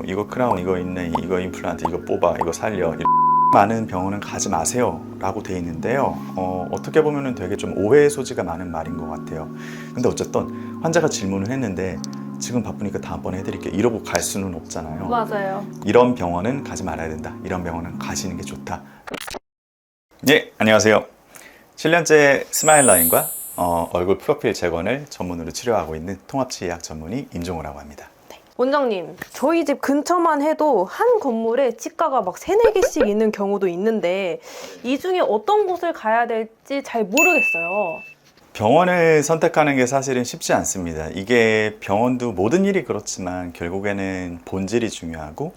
그 이거 크라운 이거 있네 이거 임플란트 이거 뽑아 이거 살려. 많은 병원은 가지 마세요 라고 돼 있는데요. 어, 어떻게 보면 되게 좀 오해의 소지가 많은 말인 것 같아요. 근데 어쨌든 환자가 질문을 했는데 지금 바쁘니까 다음번에 해드릴게요. 이러고 갈 수는 없잖아요. 맞아요. 이런 병원은 가지 말아야 된다. 이런 병원은 가시는 게 좋다. 예 안녕하세요. 7년째 스마일 라인과 어, 얼굴 프로필 재건을 전문으로 치료하고 있는 통합치의학 전문의 임종호라고 합니다 원장님, 저희 집 근처만 해도 한 건물에 치과가 막 세네 개씩 있는 경우도 있는데 이 중에 어떤 곳을 가야 될지 잘 모르겠어요. 병원을 선택하는 게 사실은 쉽지 않습니다. 이게 병원도 모든 일이 그렇지만 결국에는 본질이 중요하고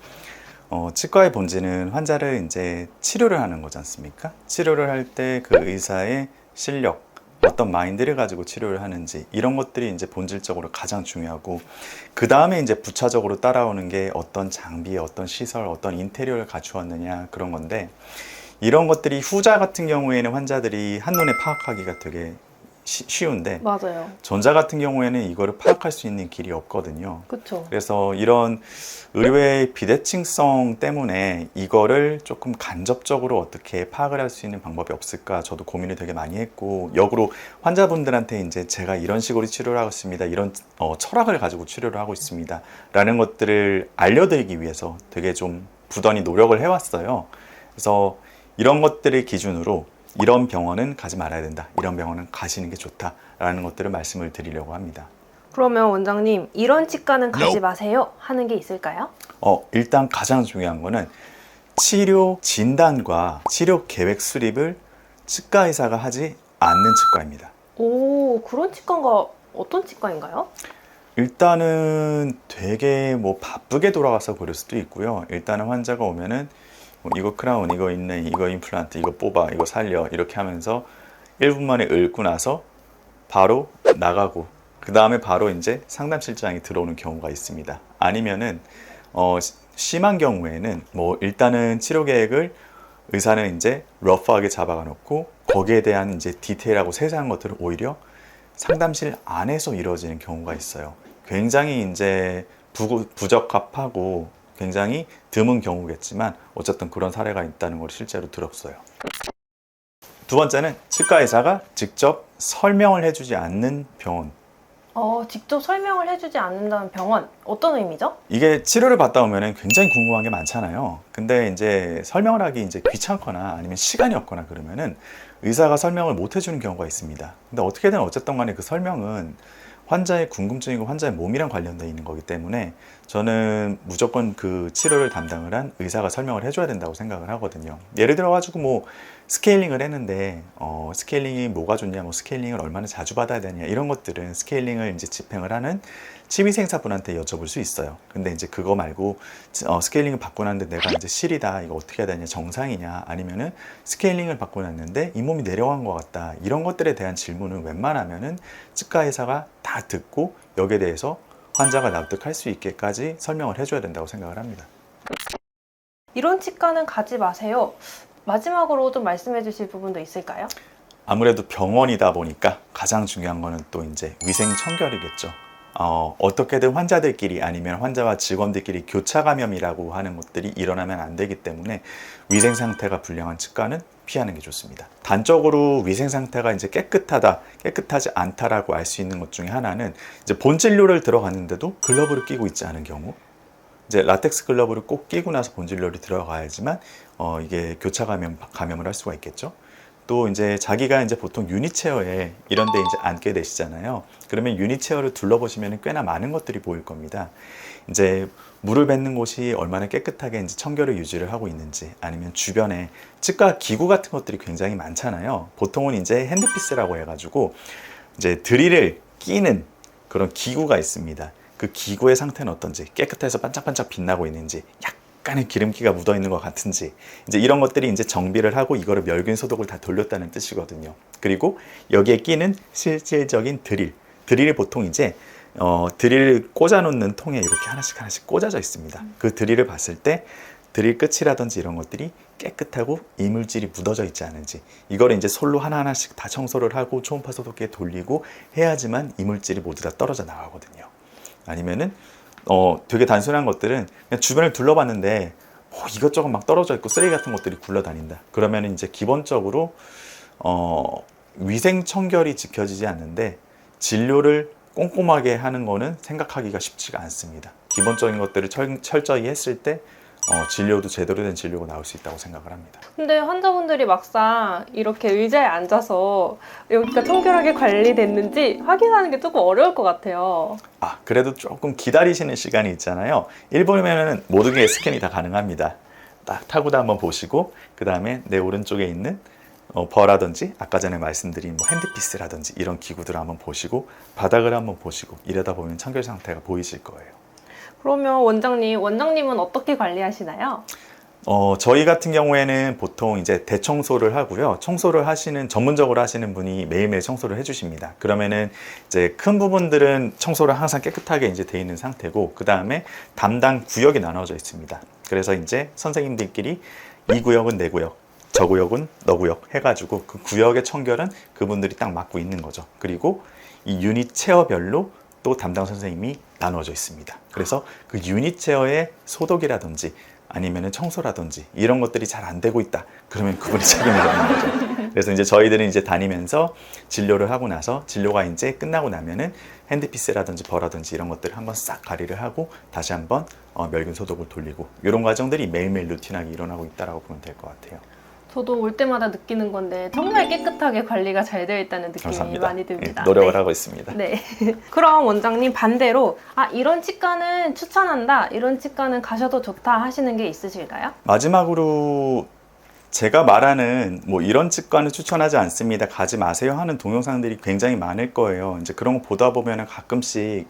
어, 치과의 본질은 환자를 이제 치료를 하는 거지 않습니까? 치료를 할 때 그 의사의 실력, 어떤 마인드를 가지고 치료를 하는지 이런 것들이 이제 본질적으로 가장 중요하고 그 다음에 이제 부차적으로 따라오는 게 어떤 장비, 어떤 시설, 어떤 인테리어를 갖추었느냐 그런 건데 이런 것들이 후자 같은 경우에는 환자들이 한눈에 파악하기가 되게 쉬- 쉬운데 맞아요. 전자 같은 경우에는 이거를 파악할 수 있는 길이 없거든요. 그쵸. 그래서 이런 의료의 비대칭성 때문에 이거를 조금 간접적으로 어떻게 파악을 할 수 있는 방법이 없을까 저도 고민을 되게 많이 했고 역으로 환자분들한테 이제 제가 이런 식으로 치료를 하고 있습니다 이런 어, 철학을 가지고 치료를 하고 있습니다 라는 것들을 알려드리기 위해서 되게 좀 부단히 노력을 해왔어요 그래서 이런 것들을 기준으로 이런 병원은 가지 말아야 된다 이런 병원은 가시는 게 좋다라는 것들을 말씀을 드리려고 합니다 그러면 원장님, 이런 치과는 가지 마세요 하는 게 있을까요? 어, 일단 가장 중요한 거는 치료 진단과 치료 계획 수립을 치과 의사가 하지 않는 치과입니다. 오, 그런 치과가 어떤 치과인가요? 일단은 되게 뭐 바쁘게 돌아가서 그럴 수도 있고요. 일단은 환자가 오면은 뭐 이거 크라운, 이거 있네, 이거 임플란트, 이거 뽑아, 이거 살려 이렇게 하면서 1분 만에 읊고 나서 바로 나가고 그 다음에 바로 이제 상담 실장이 들어오는 경우가 있습니다. 아니면은 어, 시- 심한 경우에는 뭐 일단은 치료 계획을 의사는 이제 러프하게 잡아가 놓고 거기에 대한 이제 디테일하고 세세한 것들을 오히려 상담실 안에서 이루어지는 경우가 있어요. 굉장히 이제 부, 부적합하고 굉장히 드문 경우겠지만 어쨌든 그런 사례가 있다는 걸 실제로 들었어요. 두 번째는 치과 의사가 직접 설명을 해주지 않는 병원. 어, 직접 설명을 해주지 않는다는 병원 어떤 의미죠? 이게 치료를 받다 오면 굉장히 궁금한 게 많잖아요. 근데 이제 설명을 하기 이제 귀찮거나 아니면 시간이 없거나 그러면은 의사가 설명을 못 해주는 경우가 있습니다. 근데 어떻게든 어쨌든 간에 그 설명은 환자의 궁금증이고 환자의 몸이랑 관련되어 있는 거기 때문에 저는 무조건 그 치료를 담당을 한 의사가 설명을 해줘야 된다고 생각을 하거든요. 예를 들어 가지고 뭐 스케일링을 했는데 어, 스케일링이 뭐가 좋냐, 뭐 스케일링을 얼마나 자주 받아야 되냐 이런 것들은 스케일링을 이제 집행을 하는 치위생사분한테 여쭤볼 수 있어요. 근데 이제 그거 말고 어, 스케일링을 받고 났는데 내가 이제 실이다 이거 어떻게 해야 되냐 정상이냐 아니면은 스케일링을 받고 났는데 이 몸이 내려간 것 같다 이런 것들에 대한 질문은 웬만하면은 치과 의사가 다 듣고 여기에 대해서 환자가 납득할 수 있게까지 설명을 해줘야 된다고 생각을 합니다. 이런 치과는 가지 마세요. 마지막으로 좀 말씀해 주실 부분도 있을까요? 아무래도 병원이다 보니까 가장 중요한 거는 또 이제 위생 청결이겠죠. 어, 어떻게든 환자들끼리 아니면 환자와 직원들끼리 교차 감염이라고 하는 것들이 일어나면 안 되기 때문에 위생 상태가 불량한 치과는 피하는 게 좋습니다. 단적으로 위생 상태가 이제 깨끗하다, 깨끗하지 않다라고 알 수 있는 것 중에 하나는 이제 본 진료를 들어갔는데도 글러브를 끼고 있지 않은 경우, 이제 라텍스 글러브를 꼭 끼고 나서 본진료를 들어가야지만 어, 이게 교차 감염 감염을 할 수가 있겠죠. 또 이제 자기가 이제 보통 유니체어에 이런 데 이제 앉게 되시잖아요. 그러면 유니체어를 둘러보시면 꽤나 많은 것들이 보일 겁니다. 이제 물을 뱉는 곳이 얼마나 깨끗하게 이제 청결을 유지를 하고 있는지 아니면 주변에 치과 기구 같은 것들이 굉장히 많잖아요. 보통은 이제 핸드피스라고 해가지고 이제 드릴을 끼는 그런 기구가 있습니다. 그 기구의 상태는 어떤지 깨끗해서 반짝반짝 빛나고 있는지 약 간의 기름기가 묻어 있는 것 같은지 이제 이런 것들이 이제 정비를 하고 이거를 멸균 소독을 다 돌렸다는 뜻이거든요. 그리고 여기에 끼는 실질적인 드릴 드릴이 보통 이제 어, 드릴 꽂아 놓는 통에 이렇게 하나씩 하나씩 꽂아져 있습니다. 그 드릴을 봤을 때 드릴 끝이라든지 이런 것들이 깨끗하고 이물질이 묻어져 있지 않은지 이거를 이제 솔로 하나하나씩 다 청소를 하고 초음파 소독기에 돌리고 해야지만 이물질이 모두 다 떨어져 나가거든요. 아니면은 어, 되게 단순한 것들은 그냥 주변을 둘러봤는데 뭐 이것저것 막 떨어져 있고 쓰레기 같은 것들이 굴러다닌다. 그러면 이제 기본적으로 어, 위생 청결이 지켜지지 않는데 진료를 꼼꼼하게 하는 거는 생각하기가 쉽지가 않습니다. 기본적인 것들을 철, 철저히 했을 때 어, 진료도 제대로 된 진료가 나올 수 있다고 생각을 합니다. 근데 환자분들이 막상 이렇게 의자에 앉아서 여기가 청결하게 관리됐는지 확인하는 게 조금 어려울 것 같아요. 아, 그래도 조금 기다리시는 시간이 있잖아요. 일본이면은 모든 게 스캔이 다 가능합니다. 딱 타고도 한번 보시고, 그 다음에 내 오른쪽에 있는 어, 버라든지 아까 전에 말씀드린 뭐 핸드피스라든지 이런 기구들을 한번 보시고 바닥을 한번 보시고 이러다 보면 청결 상태가 보이실 거예요. 그러면 원장님, 원장님은 어떻게 관리하시나요? 어, 저희 같은 경우에는 보통 이제 대청소를 하고요. 청소를 하시는, 전문적으로 하시는 분이 매일매일 청소를 해주십니다. 그러면은 이제 큰 부분들은 청소를 항상 깨끗하게 이제 돼 있는 상태고, 그 다음에 담당 구역이 나눠져 있습니다. 그래서 이제 선생님들끼리 이 구역은 내 구역, 저 구역은 너 구역 해가지고 그 구역의 청결은 그분들이 딱 맡고 있는 거죠. 그리고 이 유닛 체어별로 또 담당 선생님이 나눠져 있습니다. 그래서 그 유닛 체어의 소독이라든지 아니면 청소라든지 이런 것들이 잘 안 되고 있다. 그러면 그분이 책임을 져는 거죠. 그래서 이제 저희들은 이제 다니면서 진료를 하고 나서 진료가 이제 끝나고 나면은 핸드피스라든지 버라든지 이런 것들을 한번 싹 가리를 하고 다시 한번 어, 멸균 소독을 돌리고 이런 과정들이 매일매일 루틴하게 일어나고 있다라고 보면 될 것 같아요. 저도 올 때마다 느끼는 건데 정말 깨끗하게 관리가 잘 되어 있다는 느낌이 감사합니다. 많이 듭니다. 예, 노력을 네. 하고 있습니다. 네. 그럼 원장님 반대로 아 이런 치과는 추천한다, 이런 치과는 가셔도 좋다 하시는 게 있으실까요? 마지막으로 제가 말하는 뭐 이런 치과는 추천하지 않습니다. 가지 마세요 하는 동영상들이 굉장히 많을 거예요. 이제 그런 거 보다 보면은 가끔씩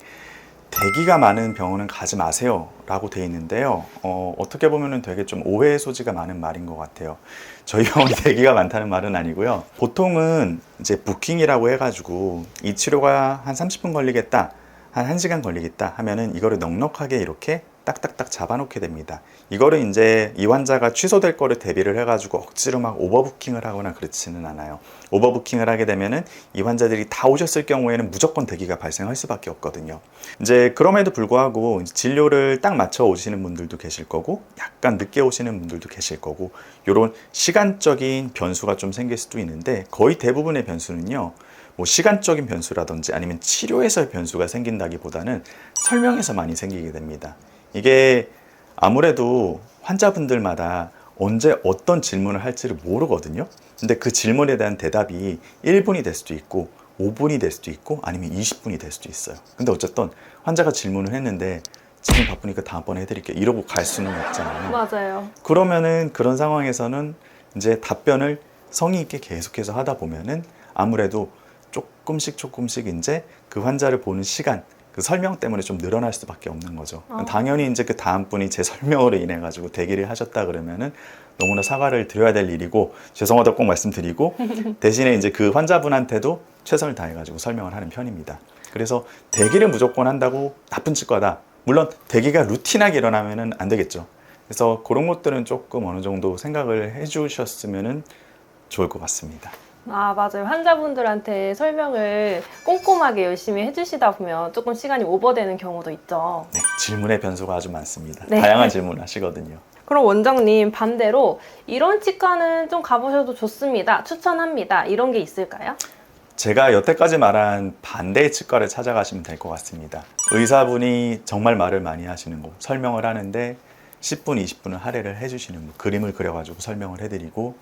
대기가 많은 병원은 가지 마세요 라고 돼 있는데요. 어, 어떻게 보면 은 되게 좀 오해의 소지가 많은 말인 것 같아요. 저희 병원이 대기가 많다는 말은 아니고요. 보통은 이제 부킹이라고 해가지고 이 치료가 한 30분 걸리겠다, 한 1시간 걸리겠다 하면은 이거를 넉넉하게 이렇게 딱딱딱 잡아놓게 됩니다. 이거를 이제 이 환자가 취소될 거를 대비를 해가지고 억지로 막 오버부킹을 하거나 그렇지는 않아요. 오버부킹을 하게 되면은 이 환자들이 다 오셨을 경우에는 무조건 대기가 발생할 수밖에 없거든요. 이제 그럼에도 불구하고 진료를 딱 맞춰 오시는 분들도 계실 거고 약간 늦게 오시는 분들도 계실 거고 이런 시간적인 변수가 좀 생길 수도 있는데 거의 대부분의 변수는요. 뭐 시간적인 변수라든지 아니면 치료에서의 변수가 생긴다기보다는 설명에서 많이 생기게 됩니다. 이게 아무래도 환자분들마다 언제 어떤 질문을 할지를 모르거든요. 근데 그 질문에 대한 대답이 1분이 될 수도 있고 5분이 될 수도 있고 아니면 20분이 될 수도 있어요. 근데 어쨌든 환자가 질문을 했는데 지금 바쁘니까 다음번에 해드릴게요. 이러고 갈 수는 없잖아요. 맞아요. 그러면은 그런 상황에서는 이제 답변을 성의 있게 계속해서 하다 보면은 아무래도 조금씩 조금씩 이제 그 환자를 보는 시간 그 설명 때문에 좀 늘어날 수밖에 없는 거죠. 어. 당연히 이제 그 다음 분이 제 설명으로 인해 가지고 대기를 하셨다 그러면은 너무나 사과를 드려야 될 일이고 죄송하다고 꼭 말씀드리고 대신에 이제 그 환자분한테도 최선을 다해 가지고 설명을 하는 편입니다. 그래서 대기를 무조건 한다고 나쁜 치과다. 물론 대기가 루틴하게 일어나면은 안 되겠죠. 그래서 그런 것들은 조금 어느 정도 생각을 해주셨으면 좋을 것 같습니다. 아, 맞아요. 환자분들한테 설명을 꼼꼼하게 열심히 해주시다 보면 조금 시간이 오버되는 경우도 있죠. 네, 질문의 변수가 아주 많습니다. 네. 다양한 질문 하시거든요. 그럼 원장님 반대로 이런 치과는 좀 가보셔도 좋습니다. 추천합니다. 이런 게 있을까요? 제가 여태까지 말한 반대의 치과를 찾아가시면 될 것 같습니다. 의사분이 정말 말을 많이 하시는 곳, 설명을 하는데 10분, 20분을 할애를 해주시는 곳, 그림을 그려가지고 설명을 해드리고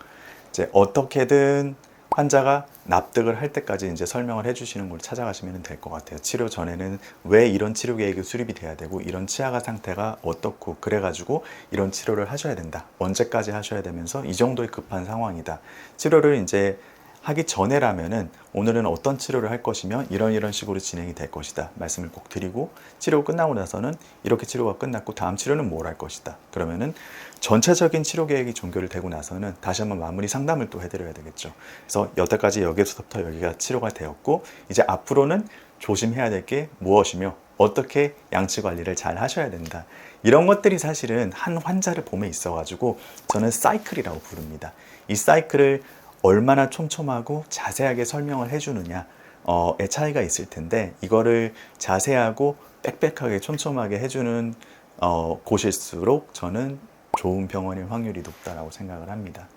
이제 어떻게든 환자가 납득을 할 때까지 이제 설명을 해주시는 걸 찾아가시면 될 것 같아요. 치료 전에는 왜 이런 치료 계획이 수립이 돼야 되고 이런 치아가 상태가 어떻고 그래가지고 이런 치료를 하셔야 된다. 언제까지 하셔야 되면서 이 정도의 급한 상황이다. 치료를 이제 하기 전에라면은 오늘은 어떤 치료를 할 것이며 이런 이런 식으로 진행이 될 것이다. 말씀을 꼭 드리고 치료 끝나고 나서는 이렇게 치료가 끝났고 다음 치료는 뭘 할 것이다. 그러면은 전체적인 치료 계획이 종결이 되고 나서는 다시 한번 마무리 상담을 또 해드려야 되겠죠. 그래서 여태까지 여기서부터 여기가 치료가 되었고 이제 앞으로는 조심해야 될 게 무엇이며 어떻게 양치 관리를 잘 하셔야 된다. 이런 것들이 사실은 한 환자를 봄에 있어 가지고 저는 사이클이라고 부릅니다. 이 사이클을 얼마나 촘촘하고 자세하게 설명을 해주느냐 어, 의 차이가 있을 텐데 이거를 자세하고 빽빽하게 촘촘하게 해주는 어, 곳일수록 저는 좋은 병원일 확률이 높다라고 생각을 합니다.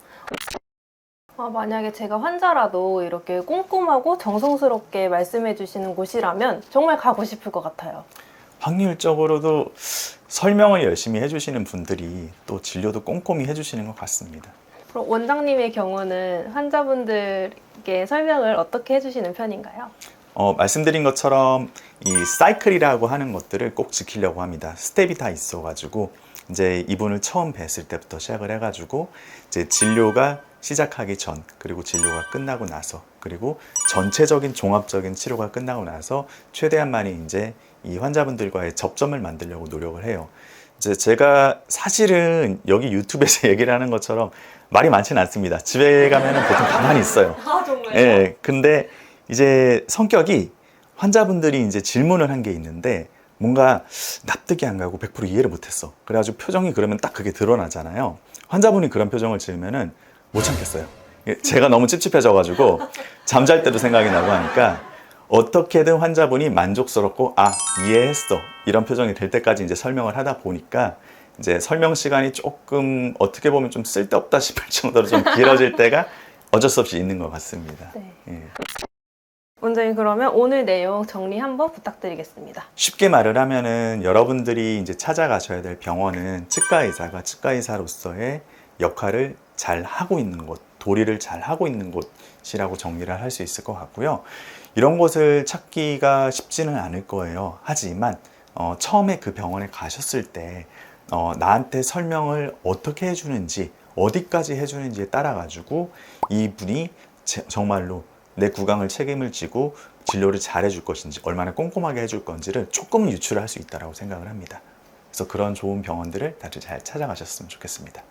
아, 만약에 제가 환자라도 이렇게 꼼꼼하고 정성스럽게 말씀해 주시는 곳이라면 정말 가고 싶을 것 같아요. 확률적으로도 설명을 열심히 해주시는 분들이 또 진료도 꼼꼼히 해주시는 것 같습니다. 원장님의 경우는 환자분들께 설명을 어떻게 해주시는 편인가요? 어, 말씀드린 것처럼 이 사이클이라고 하는 것들을 꼭 지키려고 합니다. 스텝이 다 있어가지고 이제 이분을 처음 뵀을 때부터 시작을 해가지고 이제 진료가 시작하기 전 그리고 진료가 끝나고 나서 그리고 전체적인 종합적인 치료가 끝나고 나서 최대한 많이 이제 이 환자분들과의 접점을 만들려고 노력을 해요. 제가 사실은 여기 유튜브에서 얘기를 하는 것처럼 말이 많지는 않습니다. 집에 가면은 보통 가만히 있어요. 아 정말요? 예, 근데 이제 성격이 환자분들이 이제 질문을 한 게 있는데 뭔가 납득이 안 가고 100% 이해를 못했어. 그래가지고 표정이 그러면 딱 그게 드러나잖아요. 환자분이 그런 표정을 지으면은 못 참겠어요. 예, 제가 너무 찝찝해져가지고 잠잘 때도 생각이 나고 하니까 어떻게든 환자분이 만족스럽고 아 이해했어 이런 표정이 될 때까지 이제 설명을 하다 보니까 이제 설명 시간이 조금 어떻게 보면 좀 쓸데없다 싶을 정도로 좀 길어질 때가 어쩔 수 없이 있는 것 같습니다. 네. 예. 원장님 그러면 오늘 내용 정리 한번 부탁드리겠습니다. 쉽게 말을 하면은 여러분들이 이제 찾아가셔야 될 병원은 치과 의사가 치과 의사로서의 역할을 잘 하고 있는 곳, 도리를 잘 하고 있는 곳이라고 정리를 할 수 있을 것 같고요. 이런 곳을 찾기가 쉽지는 않을 거예요. 하지만 어, 처음에 그 병원에 가셨을 때 어, 나한테 설명을 어떻게 해주는지 어디까지 해주는지에 따라 가지고 이분이 제- 정말로 내 구강을 책임을 지고 진료를 잘 해줄 것인지 얼마나 꼼꼼하게 해줄 건지를 조금은 유추를 할 수 있다고 생각을 합니다. 그래서 그런 좋은 병원들을 다들 잘 찾아가셨으면 좋겠습니다.